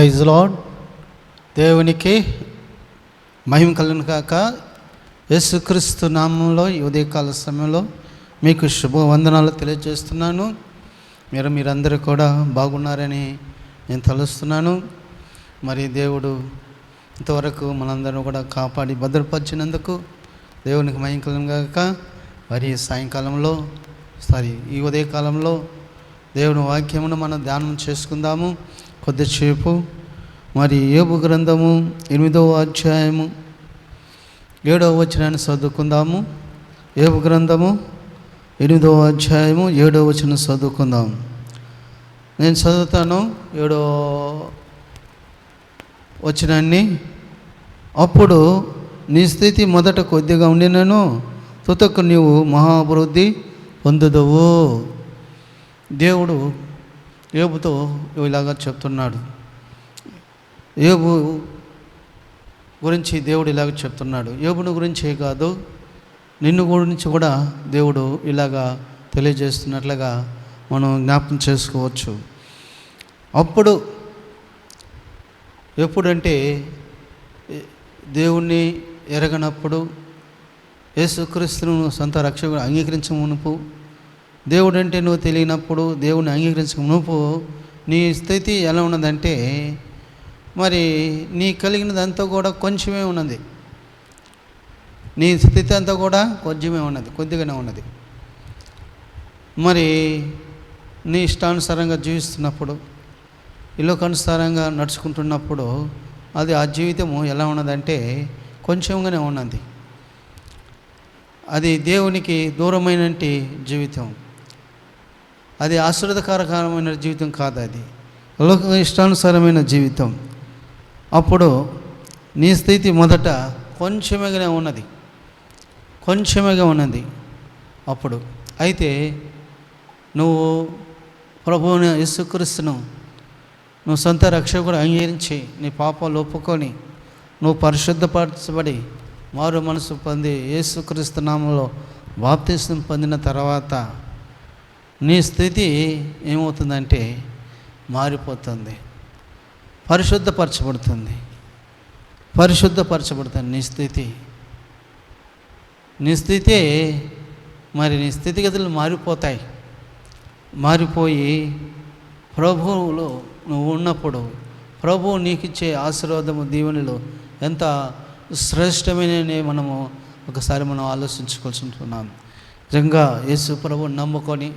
Praise lord దేవునికి మహిమ కలను కాక యేసుక్రీస్తు నామంలో ఈ ఉదయకాల సమయంలో మీకు శుభవందనాలు తెలియజేస్తున్నాను. మీరు మీరందరూ కూడా బాగున్నారని నేను తలుస్తున్నాను. మరి దేవుడు ఇంతవరకు మనందరం కూడా కాపాడి భద్రపరిచినందుకు దేవునికి మహిమ కాక మరి సాయంకాలంలో సారీ ఈ ఉదయకాలంలో దేవుని వాక్యమును మనం ధ్యానం చేసుకుందాము. కొద్దిసేపు. మరి ఏబు గ్రంథము ఎనిమిదవ అధ్యాయము ఏడవ వచనాన్ని చదువుకుందాము. ఏబు గ్రంథము ఎనిమిదవ అధ్యాయము ఏడవ వచనం చదువుకుందాము. నేను చదువుతాను ఏడో వచనాన్ని. అప్పుడు నీ స్థితి మొదట కొద్దిగా ఉండినను తుతకు నీవు మహాభివృద్ధి పొందుదవు. దేవుడు ఏబుతో ఇలాగా చెప్తున్నాడు. ఏబు గురించి దేవుడు ఇలాగ చెప్తున్నాడు. ఏబుని గురించే కాదు నిన్ను గురించి కూడా దేవుడు ఇలాగా తెలియజేస్తున్నట్లుగా మనం జ్ఞాపకం చేసుకోవచ్చు. అప్పుడు ఎప్పుడంటే దేవుణ్ణి ఎరగనప్పుడు యేసుక్రీస్తును సొంత రక్షకుడు అంగీకరించమునుపు దేవుడు అంటే నువ్వు తెలియనప్పుడు దేవుని అంగీకరించక నువ్వు నీ స్థితి ఎలా ఉన్నదంటే మరి నీ కలిగినదంతా కూడా కొంచెమే ఉన్నది. నీ స్థితి అంతా కూడా కొంచెమే ఉన్నది కొద్దిగానే ఉన్నది. మరి నీ ఇష్టానుసారంగా జీవిస్తున్నప్పుడు ఇలోకానుసారంగా నడుచుకుంటున్నప్పుడు అది ఆ జీవితము ఎలా ఉన్నదంటే కొంచెంగానే ఉన్నది. అది దేవునికి దూరమైనటి జీవితం. అది ఆశ్రదకరకరమైన జీవితం కాదు అది. లోక ఇష్టానుసారమైన జీవితం. అప్పుడు నీ స్థితి మొదట కొంచెమేగానే ఉన్నది. కొంచెమేగా ఉన్నది. అప్పుడు అయితే నువ్వు ప్రభువుని యేసుక్రీస్తును నువ్వు సొంత రక్షకుడు అంగీకరించి నీ పాపాలు ఒప్పుకొని నువ్వు పరిశుద్ధపరచబడి మారు మనసు పొంది యేసుక్రీస్తు నామంలో బాప్తీసం పొందిన తర్వాత నీ స్థితి ఏమవుతుందంటే మారిపోతుంది. పరిశుద్ధపరచబడుతుంది. పరిశుద్ధపరచబడుతుంది నీ స్థితి. నీ స్థితి మరి నీ స్థితిగతులు మారిపోతాయి. మారిపోయి ప్రభువులో నువ్వు ఉన్నప్పుడు ప్రభువు నీకు ఇచ్చే ఆశీర్వాదము దీవెనలు ఎంత శ్రేష్టమైన మనము ఒకసారి మనం ఆలోచించుకోవాల్సి ఉంటున్నాం. నిజంగా యేసు ప్రభు నమ్ముకొని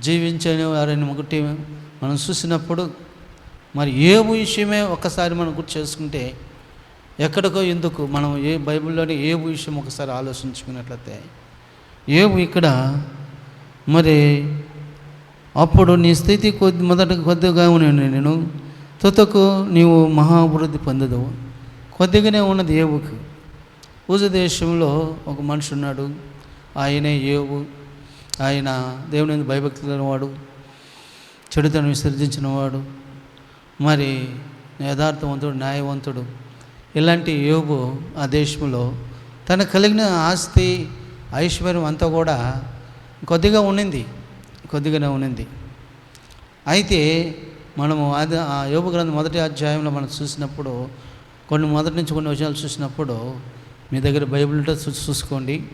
జీవించని వారిని ఒకటి మనం చూసినప్పుడు మరి ఏ విషయమే ఒకసారి మనం గుర్తు చేసుకుంటే ఎక్కడికో ఎందుకు మనం ఏ బైబిల్లోని ఏ విషయం ఒకసారి ఆలోచించుకున్నట్లయితే ఏవు ఇక్కడ మరి అప్పుడు నీ స్థితి కొద్ది మొదట కొద్దిగా ఉన్నాను నేను. తుతకు నీవు మహాభివృద్ధి పొందదు. కొద్దిగానే ఉన్నది ఏవుకు పూజ దేశంలో ఒక మనిషి ఉన్నాడు. ఆయనే ఏవు ఆయన దేవుని భయభక్తి వాడు చెడుతను విసర్జించిన వాడు మరి యథార్థవంతుడు న్యాయవంతుడు. ఇలాంటి యోగు ఆ దేశంలో తన కలిగిన ఆస్తి ఐశ్వర్యం అంతా కూడా కొద్దిగా ఉండింది కొద్దిగానే ఉండింది. అయితే మనము అది ఆ యోగు గ్రంథం మొదటి అధ్యాయంలో మనం చూసినప్పుడు కొన్ని మొదటి నుంచి కొన్ని విషయాలు చూసినప్పుడు మీ దగ్గర బైబిల్ ఉంటే చూసుకోండి.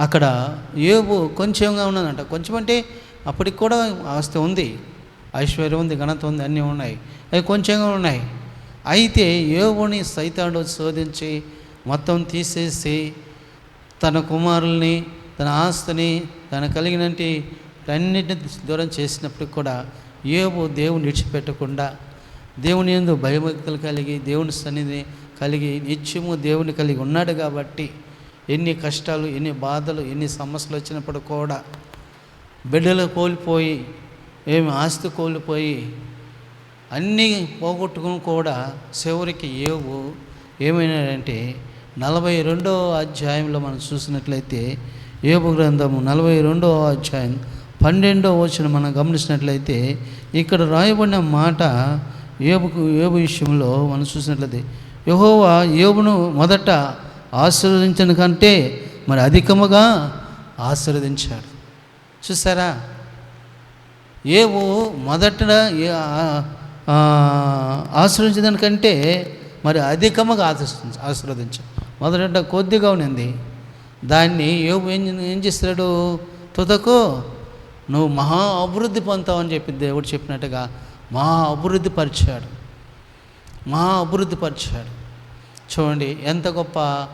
అక్కడ యోబు కొంచెంగా ఉన్నదంట. కొంచెం అంటే అప్పటికి కూడా ఆస్తి ఉంది. ఐశ్వర్యం ఉంది ఘనత ఉంది అన్నీ ఉన్నాయి. అవి కొంచెంగా ఉన్నాయి. అయితే ఏవుని సైతాడు శోధించి మొత్తం తీసేసి తన కుమారుల్ని తన ఆస్తిని తన కలిగినటి అన్నిటిని దూరం చేసినప్పటికి కూడా యోబు దేవుని విడిచిపెట్టకుండా దేవుని ఎందు భయభక్తులు కలిగి దేవుని సన్నిధి కలిగి నిత్యము దేవుని కలిగి ఉన్నాడు కాబట్టి ఎన్ని కష్టాలు ఎన్ని బాధలు ఎన్ని సమస్యలు వచ్చినప్పుడు కూడా బిడ్డలు కోల్పోయి ఏమి ఆస్తి కోల్పోయి అన్నీ పోగొట్టుకుని కూడా చివరికి ఏవు ఏమైనాడంటే నలభై రెండో అధ్యాయంలో మనం చూసినట్లయితే ఏబు గ్రంథము నలభై రెండో అధ్యాయం పన్నెండో వచ్చిన మనం గమనించినట్లయితే ఇక్కడ రాయబడిన మాట ఏబుకు ఏబు విషయంలో మనం చూసినట్లయితే యహోవా ఏబును మొదట ఆశీర్వదించిన కంటే మరి అధికముగా ఆశీర్వదించాడు. చూసారా? ఏవో మొదట ఏ- మరి అధికముగా ఆశీర్వదించ ఆశీర్వదించాడు. మొదట కొద్దిగా ఉన్నింది. దాన్ని ఏ ఏం ఏం చేస్తాడు తుదకు నువ్వు మహా అభివృద్ధి పొందుతావని చెప్పి దేవుడు చెప్పినట్టుగా మహా అభివృద్ధి పరిచాడు. మహా అభివృద్ధి పరిచాడు. చూడండి ఎంత గొప్ప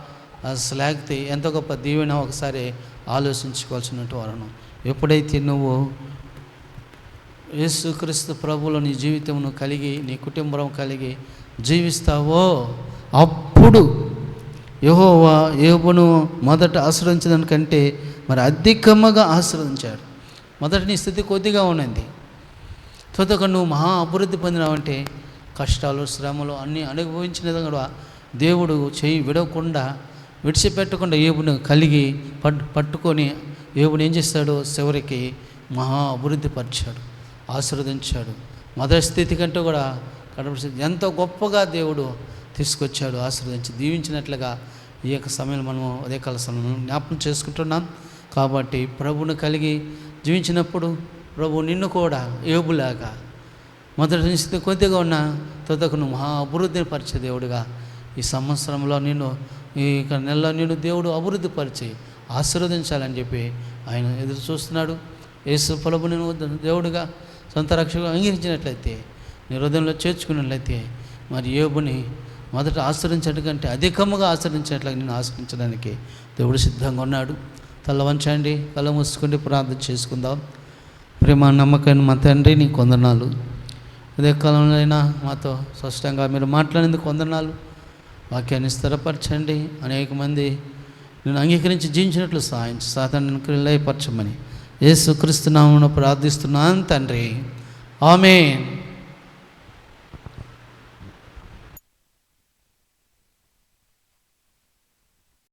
శ్లాఘ్తి ఎంత గొప్ప దీవెన ఒకసారి ఆలోచించుకోవాల్సినట్టు వరణం ఎప్పుడైతే నువ్వు యేసుక్రీస్తు ప్రభులో నీ జీవితమును కలిగి నీ కుటుంబం కలిగి జీవిస్తావో అప్పుడు యహోవా యోబును మొదట ఆశ్రయించడానికంటే మరి అధికముగా ఆశ్రయించాడు. మొదట నీ స్థితి కొద్దిగా ఉన్నది తుదక నువ్వు మహా అభివృద్ధి పొందినావంటే కష్టాలు శ్రమలు అన్నీ అనుభవించిన కూడా దేవుడు చేయి విడవకుండా విడిచిపెట్టకుండా ఏబును కలిగి పట్ పట్టుకొని ఏబుని ఏం చేస్తాడు? చివరికి మహా అభివృద్ధి పరిచాడు ఆశీర్వదించాడు. మొదటి స్థితి కంటే కూడా కడప స్థితి ఎంతో గొప్పగా దేవుడు తీసుకొచ్చాడు ఆశీర్వదించి దీవించినట్లుగా ఈ యొక్క సమయంలో మనం అదే కాల సమయంలో జ్ఞాపకం చేసుకుంటున్నాం. కాబట్టి ప్రభువును కలిగి జీవించినప్పుడు ప్రభు నిన్ను కూడా ఏబులాగా మొదటి స్థితి కొద్దిగా ఉన్న తదకును నువ్వు మహా అభివృద్ధిని పరిచే దేవుడుగా ఈ సంవత్సరంలో నిన్ను ఈ నెలలో నేను దేవుడు అభివృద్ధి పరిచి ఆశీర్వదించాలని చెప్పి ఆయన ఎదురు చూస్తున్నాడు. యేసు పొలబు నేను దేవుడుగా సొంత రక్షకు అంగీకరించినట్లయితే నీ హృదయంలో చేర్చుకున్నట్లయితే మరి యోబుని మొదట ఆశ్రయించడం కంటే అధికముగా ఆశ్రయించినట్లుగా నేను ఆశ్రయించడానికి దేవుడు సిద్ధంగా ఉన్నాడు. తల వంచండి కళ్ళ మూసుకుండి ప్రార్థన చేసుకుందాం. ప్రేమ నమ్మకాన్ని మా తండ్రి నీ కొందనాలు. అదే కాలంలో అయినా మాతో స్పష్టంగా మీరు మాట్లాడేందుకు కొందనాలు. వాక్యాన్ని స్థిరపరచండి. అనేక మంది నేను అంగీకరించి జీవించినట్లు సాయం సాధారణ క్రియలయపరచమని యేసు నామను ప్రార్థిస్తున్నాను తండ్రి. ఆమె